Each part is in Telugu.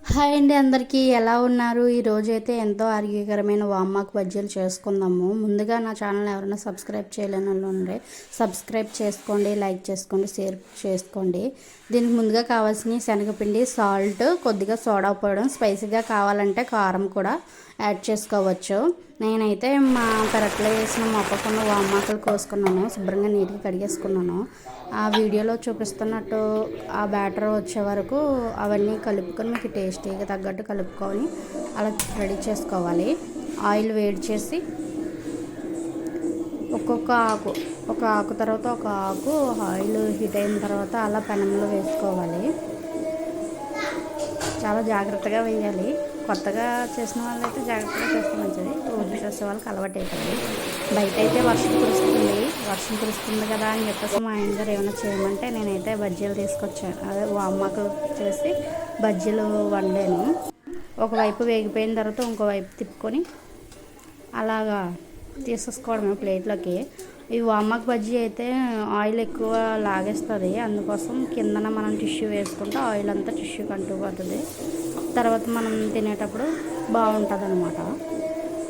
హాయ్ అండి అందరికీ. ఎలా ఉన్నారు? ఈరోజు అయితే ఎంతో ఆరోగ్యకరమైన వామ్మాకు బజ్జీలు చేసుకుందాము. ముందుగా నా ఛానల్ ఎవరైనా సబ్స్క్రైబ్ చేయలేని వాళ్ళు ఉంటే సబ్స్క్రైబ్ చేసుకోండి లైక్ చేసుకోండి షేర్ చేసుకోండి. దీనికి ముందుగా కావాల్సిన శనగపిండి సాల్ట్ కొద్దిగా సోడా పోవడం స్పైసీగా కావాలంటే కారం కూడా యాడ్ చేసుకోవచ్చు. నేనైతే మా పెరట్లో వేసిన మొక్కకున్న వామాకులు కోసుకున్నాను శుభ్రంగా నీట్గా కడిగేసుకున్నాను. ఆ వీడియోలో చూపిస్తున్నట్టు ఆ బ్యాటర్ వచ్చే వరకు అవన్నీ కలుపుకొని మీకు టేస్టీగా తగ్గట్టు కలుపుకొని అలా రెడీ చేసుకోవాలి. ఆయిల్ వేడి చేసి ఒక్కొక్క ఆకు ఒక ఆకు తర్వాత ఒక ఆకు ఆయిల్ హీట్ అయిన తర్వాత అలా పెనంలో వేసుకోవాలి. చాలా జాగ్రత్తగా వేయాలి. కొత్తగా చేసిన వాళ్ళైతే జాగ్రత్తగా చేస్తే మంచిది. రోజు చేసేవాళ్ళకి అలవాటు అవుతుంది బయట అయితే వర్షం కురుస్తుంది. వర్షం కురుస్తుంది కదా అని చెప్పేసి మా ఆయన గారు ఏమైనా చేయమంటే నేనైతే బజ్జీలు తీసుకొచ్చాను అదే వామాకు చేసి బజ్జీలు వండాను. ఒకవైపు వేగిపోయిన తర్వాత ఇంకో వైపు తిప్పుకొని అలాగా తీసేసుకోవడమే ప్లేట్లోకి. ఈ వామాకు బజ్జీ అయితే ఆయిల్ ఎక్కువ లాగేస్తుంది. అందుకోసం కిందన మనం టిష్యూ వేసుకుంటే ఆయిల్ అంతా టిష్యూ కంటూ పోతుంది. తర్వాత మనం తినేటప్పుడు బాగుంటుంది అనమాట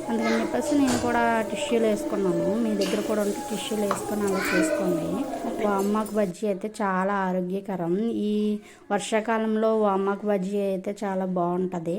అందుకని చెప్పేసి నేను కూడా టిష్యూలు వేసుకున్నాను. మీ దగ్గర కూడా ఉంటే టిష్యూలు వేసుకొని అలా చేసుకోండి. వామాకు బజ్జీ అయితే చాలా ఆరోగ్యకరం. ఈ వర్షాకాలంలో వామాకు బజ్జీ అయితే చాలా బాగుంటుంది.